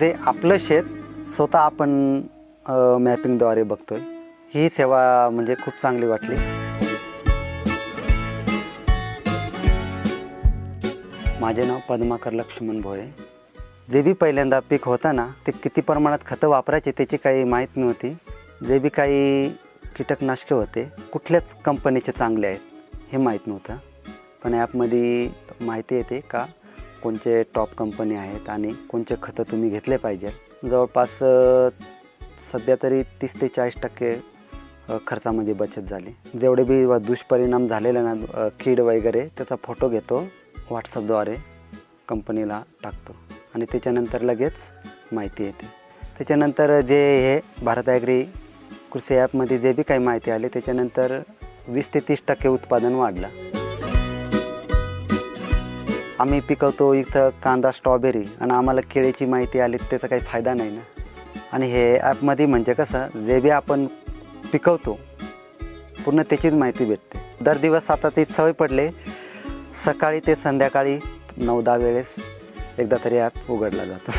जे आपलं शेत स्वतः आपण मॅपिंगद्वारे बघतोय. ही सेवा म्हणजे खूप चांगली वाटली. माझे नाव पद्माकर लक्ष्मण भोळे. जे बी पहिल्यांदा पीक होतं ना ते किती प्रमाणात खतं वापरायचे त्याची काही माहीत नव्हती. जे बी काही कीटकनाशके होते कुठल्याच कंपनीचे चांगले आहेत हे माहीत नव्हतं. पण ॲपमध्ये माहिती येते का कोणचे टॉप कंपनी आहेत आणि कोणचे खतं तुम्ही घेतले पाहिजे? जवळपास सध्या तरी तीस ते चाळीस टक्के खर्चामध्ये बचत झाली. जेवढे बी दुष्परिणाम झालेले ना कीड वगैरे त्याचा फोटो घेतो व्हॉट्सअपद्वारे कंपनीला टाकतो. आणि त्याच्यानंतर लगेच माहिती येते. त्याच्यानंतर जे हे भारत ॲग्री कृषी ॲपमध्ये जे बी काही माहिती आली त्याच्यानंतर वीस ते तीस टक्के उत्पादन वाढलं. आम्ही पिकवतो इथं कांदा स्ट्रॉबेरी आणि आम्हाला केळीची माहिती आली त्याचा काही फायदा नाही ना. आणि हे ॲपमध्ये म्हणजे कसं जे बी आपण पिकवतो पूर्ण त्याचीच माहिती भेटते. दर दिवस आता ती सवय पडले सकाळी ते संध्याकाळी नऊ दहा वेळेस एकदा तरी ॲप उघडला जातो.